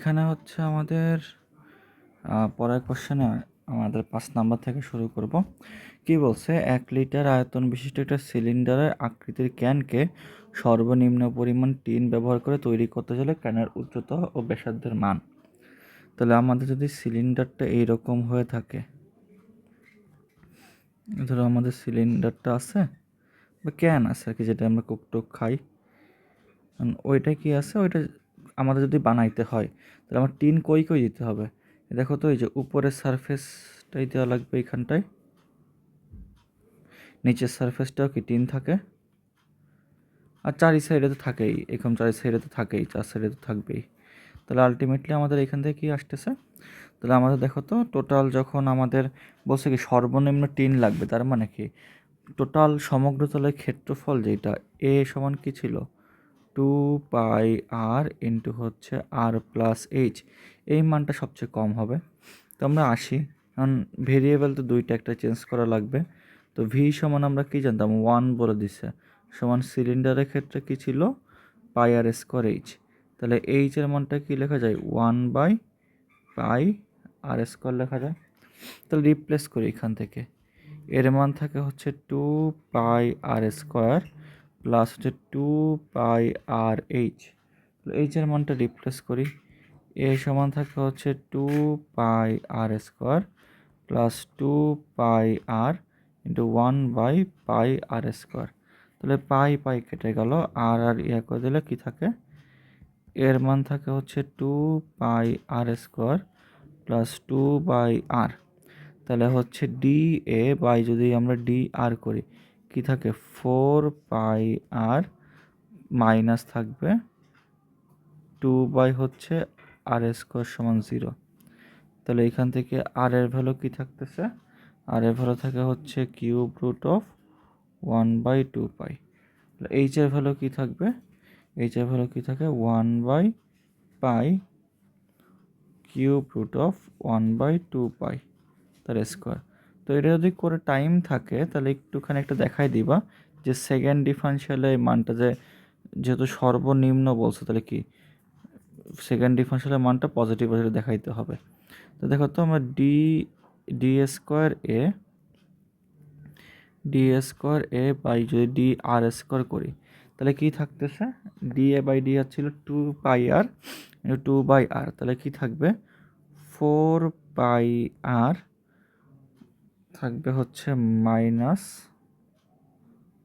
এখানে হচ্ছে আমাদের পরের কোশ্চেনে আমাদের পাঁচ নাম্বার থেকে শুরু করব। কি বলছে? এক লিটার আয়তন বিশিষ্ট একটা সিলিন্ডারের আকৃতির ক্যানকে সর্বনিম্ন পরিমাণ টিন ব্যবহার করে তৈরি করতে চলে ক্যানের উচ্চতা ও ব্যাসার্ধের মান। তাহলে আমাদের যদি সিলিন্ডারটা এইরকম হয়ে থাকে, ধরো আমাদের সিলিন্ডারটা আছে, বা ক্যান আছে আর কি, যেটা আমরা কুকটুক খাই, ওইটা কি আছে? ওইটা আমাদের যদি বানাইতে হয়, তাহলে আমার টিন কই কই দিতে হবে? দেখো তো, এই যে উপরের সারফেসটাই দেওয়া লাগবে এইখানটায় নিচের সারফেসটাও কি টিন থাকে? আর চারি সাইডে তো থাকেই, এরকম চারি সাইডে তো থাকেই, চার সাইডে তো থাকবেই। তাহলে আলটিমেটলি আমাদের এখান থেকে কি আসতেছে? তাহলে আমাদের দেখো তো টোটাল যখন আমাদের বলছে কি সর্বনিম্ন টিন লাগবে, তার মানে কি? টোটাল সমগ্র তলের ক্ষেত্রফল যেটা এ সমান কি ছিল? টু পাই আর ইন্টু হচ্ছে আর প্লাস এইচ। এই মানটা সবচেয়ে কম হবে। তো আমরা আসি। কারণ ভেরিয়েবল তো দুইটা একটা চেঞ্জ করা লাগবে। তো ভি সমান আমরা কি জানতাম? ওয়ান বলে দিছে। সমান সিলিন্ডারের ক্ষেত্রে কি ছিল? Pi R square H. তাহলে এইচের মানটা কি লেখা যায়? One by pi R square লেখা যায়। তাহলে রিপ্লেস করি এখান থেকে। এর মান থাকে হচ্ছে two pi R square plus হচ্ছে টু পাই আর এইচ এইচের মানটা রিপ্লেস করি। এ সমান থাকে হচ্ছে two pi R square plus two pi R into one by pi R square তাহলে পাই পাই কেটে গেল আর আর ইয়া করে দিলে কি থাকে? এর মান থাকে হচ্ছে two pi R square plus two by R তাহলে হচ্ছে ডি এ বাই যদি আমরা ডি আর করি কি থাকে? ফোর পাই আর মাইনাস থাকবে টু বাই হচ্ছে আর স্কোয়ার সমান জিরো। তাহলে এখান থেকে আর এর ভ্যালু কি থাকতেছে? আর এর ভ্যালু থাকে হচ্ছে cube root of one by two pi. H এর ভ্যালু কি থাকবে? এইচ এর ভ্যালু কি থাকে? One by pi cube root of one by two pi তার স্কোয়ার। তো এটা যদি করে টাইম থাকে, তাহলে একটুখানি একটা দেখাই দিবা যে সেকেন্ড ডিফারেন্সিয়ালে এই মানটা যে, যেহেতু সর্বনিম্ন বলছে, তাহলে কি? সেকেন্ড ডিফারেন্সিয়ালের মানটা পজিটিভ পজিটিভ দেখাইতে হবে। তো দেখো তো আমরা D D square A D square A by যদি ডি আর স্কোয়ার করি, তাহলে কি থাকতেছে? D A by D R ছিল two pi R two by R তাহলে কি থাকবে? ফোর পাই আর থাকবে হচ্ছে মাইনাস,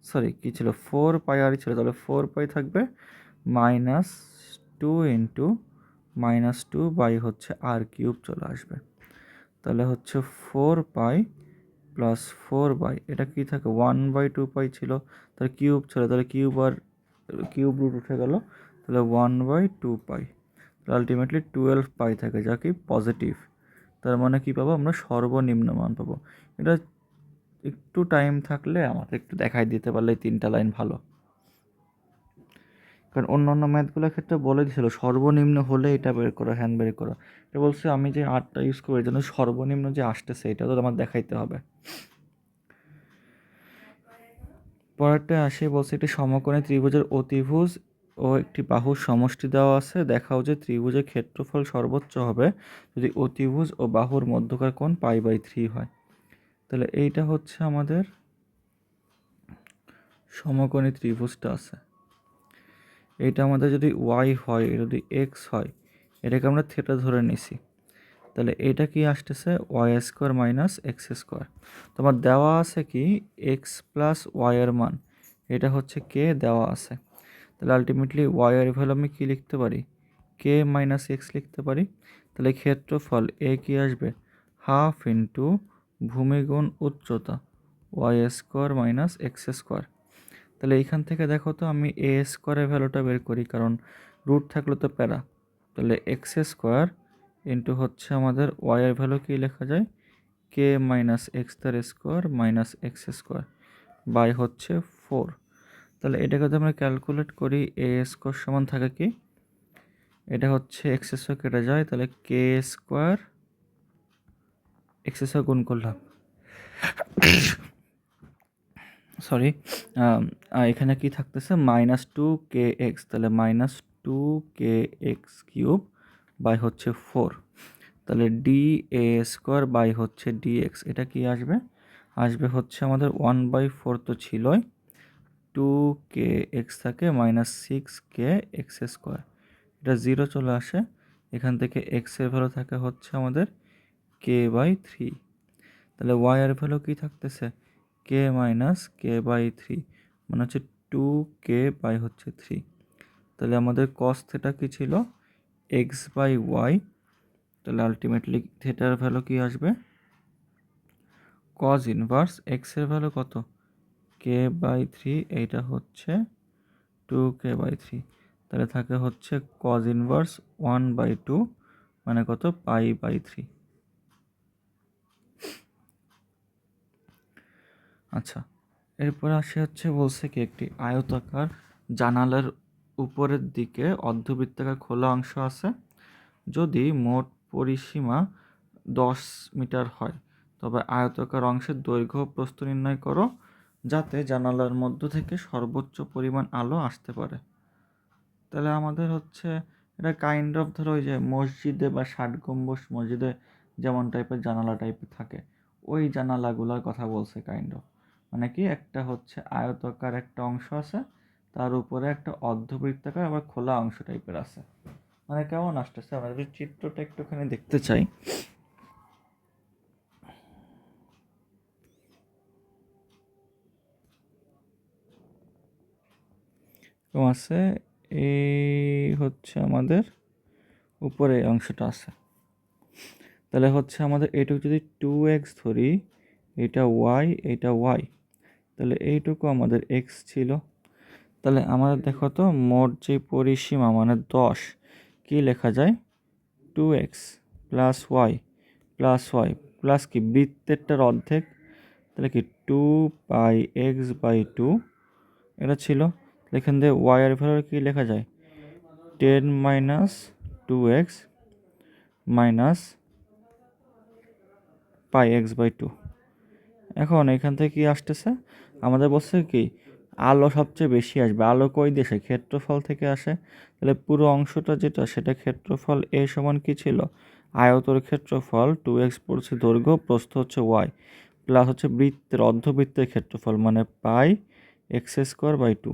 সরি, কি ছিল? ফোর পাই আর ছিল, তাহলে ফোর পাই থাকবে minus two into minus two by হচ্ছে আর কিউব চলে আসবে। তাহলে হচ্ছে four pi plus four by, এটা কি থাকে? ওয়ান বাই টু পাই ছিল, তাহলে কিউব ছিল তাহলে কিউব আর কিউব রুট উঠে গেল, তাহলে ওয়ান বাই টু পাই, তাহলে আলটিমেটলি টুয়েলভ পাই থাকে, যা কি? পজিটিভ তার মানে কি পাবো? আমরা সর্বনিম্ন মান পাবো। এটা একটু টাইম থাকলে আমাকে একটু দেখাই দিতে পারলে তিনটা লাইন ভালো। কারণ অন্য অন্য ম্যাথগুলোর ক্ষেত্রে বলে দিয়েছিল, সর্বনিম্ন হলে এটা বের করো হ্যান বের করো। এটা বলছে আমি যে আটটা ইউজ করি জন্য সর্বনিম্ন যে আসতেছে, এটা তো আমার দেখাইতে হবে। পরেরটা আসে, বলছে একটি সমকোণী ত্রিভুজের অতিভুজ ও একটি বাহুর সমষ্টি দেওয়া আছে। দেখাও যে ত্রিভুজের ক্ষেত্রফল সর্বোচ্চ হবে যদি অতিভুজ ও বাহুর মধ্যকার কোণ পাই বাই থ্রি হয়। তাহলে এইটা হচ্ছে আমাদের সমকোণী ত্রিভুজটা আছে। এইটা আমাদের যদি ওয়াই হয় যদি এক্স হয়, এটাকে আমরা থেটা ধরে নিছি। তাহলে এটা কি আসতেছে? Y square minus X square. তোমার দেওয়া আছে কি? এক্স প্লাস ওয়াইয়ের মান। এটা হচ্ছে কে দেওয়া আছে? তাহলে আলটিমেটলি ওয়াইয়ের ভ্যালু আমি কী লিখতে পারি? কে মাইনাস এক্স লিখতে পারি। তাহলে ক্ষেত্রফল এ কি আসবে? হাফ ইন্টু ভূমিগুণ উচ্চতা Y square minus X square তাহলে এইখান থেকে দেখো তো আমি এ স্কোয়ারের ভ্যালুটা বের করি, কারণ রুট থাকলে তো প্যারা। তাহলে এক্স স্কোয়ার ইন্টু হচ্ছে আমাদের ওয়াইয়ের ভ্যালু কী লেখা যায়? কে মাইনাস এক্স তার square minus X square by হচ্ছে ফোর তাহলে এটাকে যদি আমরা ক্যালকুলেট করি এ স্কোয়ার সমান থাকে কি? এটা হচ্ছে এক্স স্কোয়ার কেটে যায়, তাহলে কে স্কোয়ার এক্স স্কোয়ার গুণ করলাম। সরি এখানে কি থাকতেছে? মাইনাস টু কে এক্স তাহলে minus two K X cube by হচ্ছে ফোর তাহলে ডি এ স্কোয়ার বাই হচ্ছে ডিএক্স এটা কি আসবে? আসবে হচ্ছে আমাদের ওয়ান বাই ফোর তো ছিলই। টু কে এক্স থাকে minus six K X square এটা জিরো চলে আসে। এখান থেকে এক্সের ভ্যালু থাকে হচ্ছে আমাদের কে বাই থ্রি তাহলে ওয়াই ভ্যালু কী থাকতেছে? K minus K by three মানে হচ্ছে টু কে বাই হচ্ছে থ্রি তাহলে আমাদের কস থেটা কী ছিল? এক্স বাই ওয়াই তাহলে আলটিমেটলি থেটার ভ্যালু কী আসবে? কজ ইনভার্স এক্সের ভ্যালু কত? কে বাই থ্রি এইটা হচ্ছে টু কে বাই থ্রি তাহলে থাকে হচ্ছে cos inverse one by two মানে কত? পাই বাই থ্রি আচ্ছা এরপরে আসে হচ্ছে বলছে কি একটি আয়তাকার জানালার উপরের দিকে অর্ধবৃত্তাকার খোলা অংশ আছে। যদি মোট পরিসীমা দশ মিটার হয়, তবে আয়তাকার অংশের দৈর্ঘ্য প্রস্থ নির্ণয় করো। যাতে জানালার মধ্য থেকে সর্বোচ্চ পরিমাণ আলো আসতে পারে। তাহলে আমাদের হচ্ছে এটা কাইন্ড অফ ধরো ওই যে মসজিদে বা ষাট গম্বুজ মসজিদে যেমন টাইপের জানালা টাইপের থাকে, ওই জানালাগুলোর কথা বলছে কাইন্ড অফ মানে কি একটা হচ্ছে আয়তাকার একটা অংশ আছে, তার উপরে একটা অর্ধবৃত্তাকার আবার খোলা অংশ টাইপের আছে। মানে কেমন আসতেছে? আমরা যদি চিত্রটা একটুখানি দেখতে চাই। তো আছে, এই হচ্ছে আমাদের উপরে অংশটা আছে। তাহলে হচ্ছে আমাদের এইটুকু যদি টু এক্স ধরি, এটা ওয়াই এটা ওয়াই তাহলে এইটুকু আমাদের এক্স ছিল। তাহলে আমাদের দেখো তো, মোট যে পরিসীমা মানে দশ, কী লেখা যায়? Two x plus y plus y plus কি? বৃত্তেরটার অর্ধেক, তাহলে কি? Two by x by two এটা ছিল। এখান থেকে ওয়াইয়ের ভ্যালু কী লেখা যায়? Ten minus two x minus pi x by two এখন এখান থেকে কি আসতেছে? আমাদের বলছে কি, আলো সবচেয়ে বেশি আসবে। আলো কই দেশে? ক্ষেত্রফল থেকে আসে। তাহলে পুরো অংশটা যেটা, সেটা ক্ষেত্রফল এ সমান কি ছিল? আয়তর ক্ষেত্রফল টু এক্স পড়ছে দৈর্ঘ্য, প্রস্থ হচ্ছে ওয়াই প্লাস হচ্ছে বৃত্তের, অর্ধবৃত্তের ক্ষেত্রফল মানে pi x square by two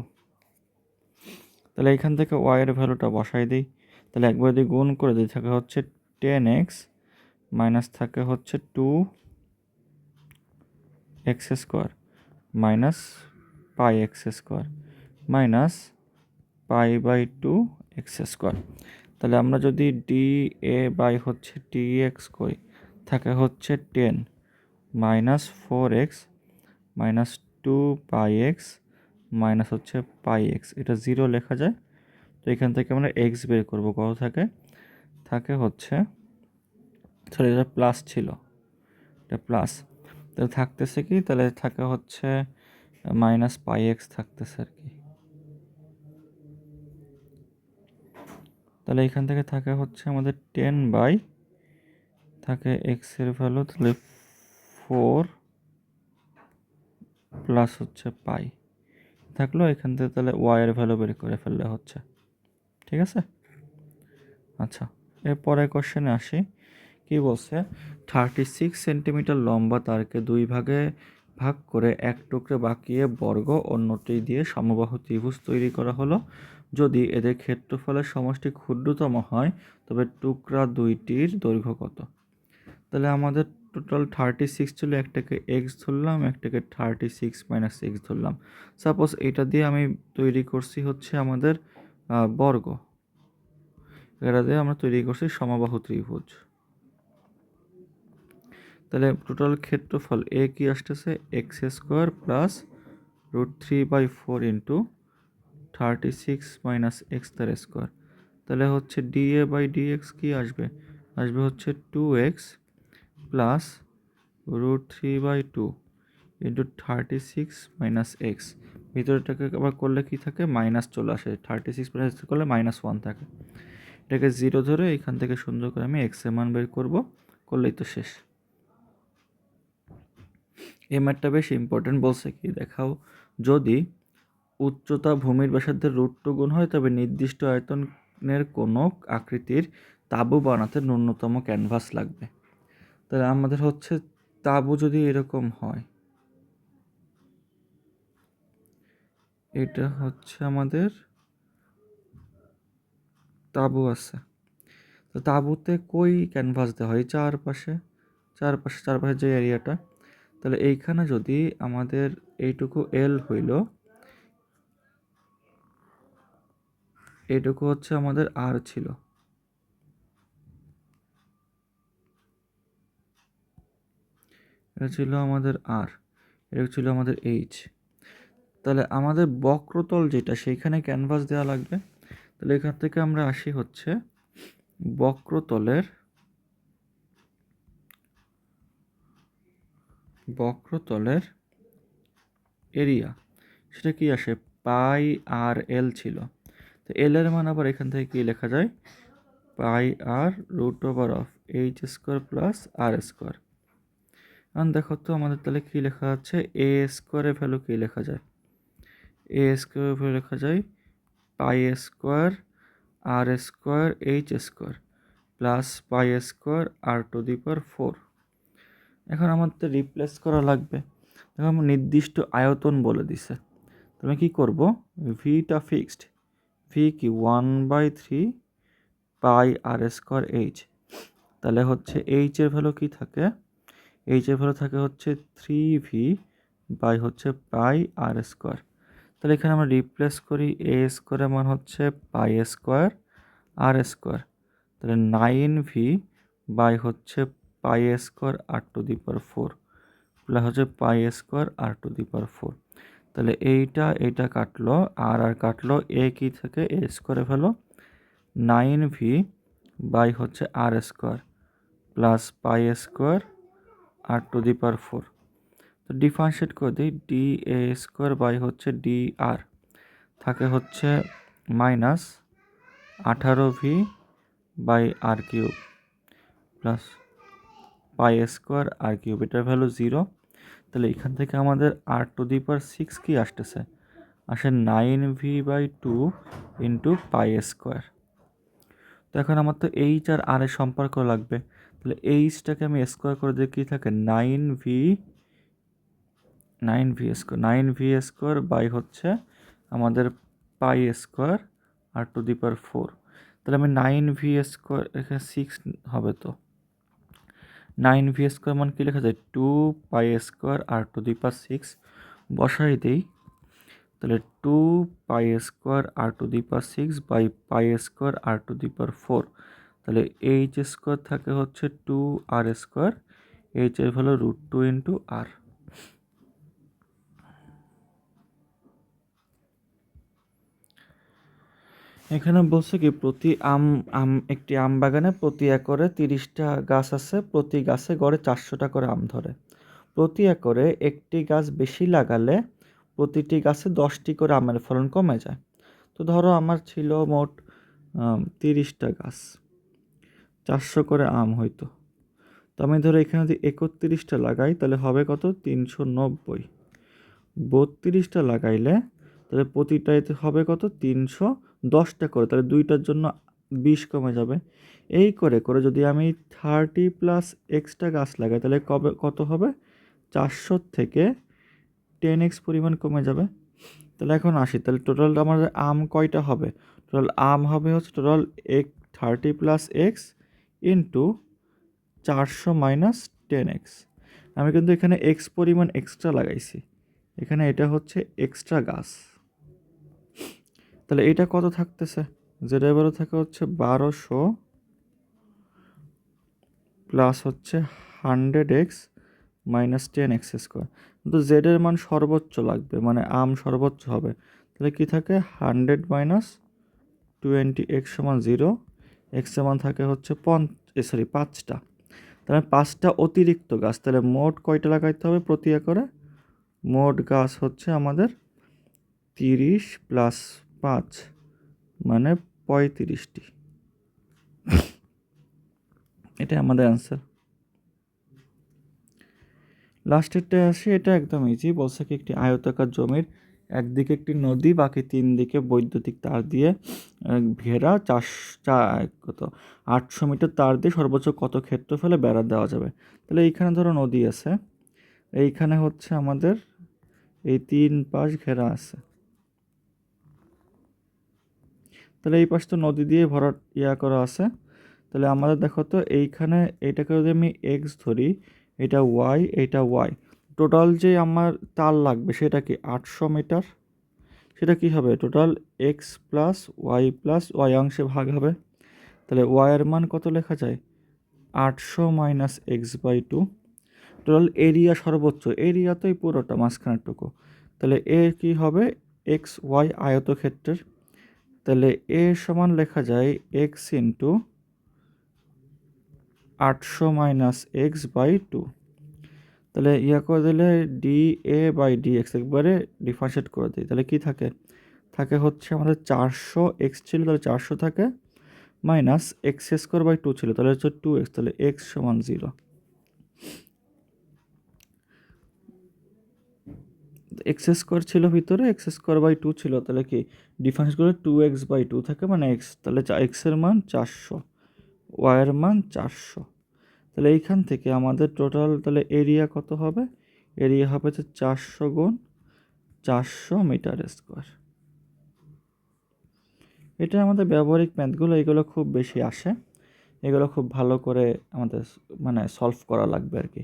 তাহলে এখান থেকে ওয়াইয়ের ভ্যালুটা বসাই দিই। তাহলে একবার যদি গুণ করে দিই, থাকে হচ্ছে টেন এক্স মাইনাস থাকে হচ্ছে two x square minus pi x square minus pi by two x square তাহলে আমরা যদি ডি এ বাই হচ্ছে টি এক্স করি, থাকে হচ্ছে ten minus four x minus two pi x minus হচ্ছে পাই এক্স। এটা জিরো লেখা যায়। তো এখান থেকে আমরা এক্স বের করব। কত থাকে? থাকে হচ্ছে সরি এটা প্লাস ছিল। এটা প্লাস। তাহলে থাকতেছে কি? তাহলে থাকে হচ্ছে, মাইনাস পাই এক্স থাকতেছে আর কি। তাহলে এখান থেকে থাকে হচ্ছে আমাদের টেন বাই, থাকে এক্সের ভ্যালু তাহলে ফোর প্লাস হচ্ছে পাই। থাকল, এখান থেকে তাহলে ওয়াইয়ের ভ্যালু বের করে ফেললে হচ্ছে। ঠিক আছে? আচ্ছা এরপরে কোশ্চেনে আসি। কি বলছে? থার্টি সিক্স সেন্টিমিটার লম্বা তারকে দুই ভাগে ভাগ করে এক টুকরে বাঁকিয়ে বর্গ অন্যটি দিয়ে সমবাহু ত্রিভুজ তৈরি করা হলো। যদি এদের ক্ষেত্রফলের সমষ্টি ক্ষুদ্রতম হয়, তবে টুকরা দুইটির দৈর্ঘ্য কত? তাহলে আমাদের টোটাল থার্টি সিক্স ছিল, একটাকে এক্স ধরলাম, একটাকে থার্টি সিক্স মাইনাস এক্স ধরলাম। সাপোজ এটা দিয়ে আমি তৈরি করছি হচ্ছে আমাদের বর্গ। এটা দিয়ে আমরা তৈরি করছি সমবাহু ত্রিভুজ। তাহলে টোটাল ক্ষেত্রফল এ কি আসতেছে? X square plus root three by four into thirty six minus x তার স্কোয়ার তাহলে হচ্ছে d A by d x কী আসবে? আসবে হচ্ছে two x plus root three by two into thirty six minus x ভিতরটাকে আবার করলে কি থাকে? মাইনাস চলে আসে। থার্টি সিক্স মাইনাস করলে মাইনাস ওয়ান থাকে। এটাকে জিরো ধরে এখান থেকে সুন্দর করে আমি এক্সের মান বের করব। করলেই তো শেষ। এই ম্যাটটা বেশ ইম্পর্টেন্ট বলছে কি? দেখাও। যদি উচ্চতা ভূমির ব্যাসার্ধের রুট টু গুণ হয়, তবে নির্দিষ্ট আয়তনের কোনো আকৃতির তাঁবু বানাতে ন্যূনতম ক্যানভাস লাগবে। তাহলে আমাদের হচ্ছে তাঁবু যদি এরকম হয়। এটা হচ্ছে আমাদের তাঁবু আছে। তো তাঁবুতে কই ক্যানভাস দেওয়া হয়? চারপাশে চারপাশে চারপাশে যে এরিয়াটা তাহলে এইখানে যদি আমাদের এইটুকু এল হইল, এইটুকু হচ্ছে আমাদের আর ছিল। এটা ছিল আমাদের আর এটা ছিল আমাদের এইচ তাহলে আমাদের বক্রতল যেটা, সেইখানে ক্যানভাস দেওয়া লাগবে। তাহলে এখান থেকে আমরা আসি হচ্ছে বক্রতলের বক্রতলের এরিয়া সেটা কি আসে? পাই আর এল ছিল। তো এল এর মান আবার এখান থেকে কি লেখা যায়? Pi r root over of h square plus r square এখন দেখো তো আমাদের তাহলে কী লেখা আছে? এ স্কোয়ারের ভ্যালু কী লেখা যায়? এ স্কোয়ারের ভ্যালু লেখা যায় pi square r square h square plus pi square r to the power four এখন আমাদের রিপ্লেস করা লাগবে। দেখো আমার নির্দিষ্ট আয়তন বলে দিছে। তাহলে কী করব? ভিটা ফিক্সড ভি কি? One by three pi r square h তাহলে হচ্ছে এইচের ভ্যালু কী থাকে? এইচের ভ্যালু থাকে হচ্ছে থ্রি ভি বাই হচ্ছে পাই আর স্কোয়ার তাহলে এখানে আমরা রিপ্লেস করি এ স্কোয়ারের মান হচ্ছে পাই স্কোয়ার আর স্কোয়ার তাহলে নাইন ভি বাই হচ্ছে pi square r to the power four plus হচ্ছে pi square r to the power four তাহলে এইটা এইটা কাটলো আর আর কাটলো এ কি থেকে? এ স্কোয়ারে ফেলো। নাইন ভি বাই হচ্ছে r square plus pi square r to the power four তো ডিফারেন্সিয়েট করে দিই ডি এ স্কোয়ার বাই হচ্ছে ডি আর থাকে হচ্ছে মাইনাস আঠারো V by r cube plus pi square r cube এটার ভ্যালু জিরো তাহলে এখান থেকে আমাদের আর টু দি পাওয়ার সিক্স কি আসতেছে? আসে nine V by two into pi square তো এখন আমার তো এইচ আর আর এর সম্পর্ক লাগবে। তাহলে এইচটাকে আমি স্কোয়ার করে দিয়ে কী থাকে? Nine V nine V square nine V square by হচ্ছে আমাদের pi square r to the power four তাহলে আমি নাইন ভি স্কোয়ার এখানে সিক্স হবে তো। নাইন ভি স্কোয়ার মান কী লেখা যায়? Two pi square r to the power six বসাই দিই। তাহলে two pi square r to the power six by pi square r to the power four তাহলে এইচ স্কোয়ার থাকে হচ্ছে টু আর স্কোয়ার এইচ এর value root two into r এখানে বলছে কি, প্রতি আম আম, একটি আম বাগানে প্রতি একরে তিরিশটা গাছ আছে, প্রতি গাছে গড়ে চারশোটা করে আম ধরে। প্রতি একরে একটি গাছ বেশি লাগালে প্রতিটি গাছে দশটি করে আমের ফলন কমে যায়। তো ধরো আমার ছিল মোট তিরিশটা গাছ। চারশো করে আম হইতো। তো আমি ধরো এখানে যদি একত্রিশটা লাগাই, তাহলে হবে কত? তিনশো নব্বই। বত্রিশটা লাগাইলে, তাহলে প্রতিটাতে হবে কত? তিনশো দশটা করে। তাহলে দুইটার জন্য বিশ কমে যাবে। এই করে করে যদি আমি থার্টি প্লাস এক্সট্রা গাছ লাগাই, তাহলে কবে, কত হবে? চারশো থেকে টেন এক্স পরিমাণ কমে যাবে। তাহলে এখন আসি। তাহলে টোটাল আমাদের আম কয়টা হবে? টোটাল আম হবে হচ্ছে টোটাল এক, থার্টি প্লাস এক্স ইন্টু চারশো মাইনাস টেন এক্স আমি কিন্তু এখানে এক্স পরিমাণ এক্সট্রা লাগাইছি। এখানে এটা হচ্ছে এক্সট্রা গাছ তাহলে এটা কত থাকতেছে? যেটা এবারে থাকে হচ্ছে বারোশো প্লাস হচ্ছে hundred x minus ten x square কিন্তু জেডের মান সর্বোচ্চ লাগবে মানে আম সর্বোচ্চ হবে। তাহলে কি থাকে? হান্ড্রেড মাইনাস টোয়েন্টি এক্স সমান জিরো এক্স মান থাকে হচ্ছে পঞ্চ সরি পাঁচটা। তাহলে পাঁচটা অতিরিক্ত গাছ, তাহলে মোট কয়টা লাগাইতে হবে প্রতি একরে? মোট গাছ হচ্ছে আমাদের তিরিশ প্লাস পাঁচ মানে পঁয়ত্রিশটি। এটা আমাদের অ্যান্সার লাস্টেরটা আসি, এটা একদম ইজি বলছে কি একটি আয়তাকার জমির একদিকে একটি নদী, বাকি তিন দিকে বৈদ্যুতিক তার দিয়ে ঘেরা চাষ চা, কত, আটশো মিটার তার দিয়ে সর্বোচ্চ কত ক্ষেত্রফলে বেড়া দেওয়া যাবে? তাহলে এইখানে ধরো নদী আছে। এইখানে হচ্ছে আমাদের এই তিন পাশ ঘেরা আছে। তাহলে এই পাশ তো নদী দিয়ে ভরা ইয়া করা আছে। তাহলে আমাদের দেখো তো এইখানে এইটাকে যদি আমি এক্স ধরি, এটা ওয়াই এটা ওয়াই টোটাল যে আমার তার লাগবে, সেটা কি আটশো মিটার? সেটা কি হবে? Total x plus y plus y অংশে ভাগ হবে। তাহলে ওয়াইয়ের মান কত লেখা যায়? আটশো minus x by two total area সর্বোচ্চ এরিয়া তো এই পুরোটা মাঝখানেরটুকু। তাহলে এ কি হবে? এক্স ওয়াই আয়তক্ষেত্রের। তাহলে এ সমান লেখা যায় এক্স ইন্টু আটশো মাইনাস এক্স বাই টু তাহলে ইয়া করে দিলে d A by d x একবারে ডিফারেন্সিয়েট করে দিই। তাহলে কি থাকে? থাকে হচ্ছে আমাদের চারশো এক্স ছিল, তাহলে চারশো থাকে minus x square by two ছিল, তাহলে হচ্ছে টু এক্স তাহলে এক্স সমান জিরো এক্স স্কোয়ার ছিল ভিতরে এক্স স্কোয়ার বাই টু ছিল, তাহলে কি? ডিফারেন্স করে টু এক্স বাই টু থাকে মানে এক্স তাহলে এক্সের মান চারশো ওয়াইয়ের মান চারশো। তাহলে এইখান থেকে আমাদের টোটাল তাহলে এরিয়া কত হবে? এরিয়া হবে হচ্ছে চারশো গুণ চারশো মিটার স্কোয়ার এটা আমাদের ব্যবহারিক ম্যাথগুলো এগুলো খুব বেশি আসে। এগুলো খুব ভালো করে আমাদের মানে সলভ করা লাগবে আর কি।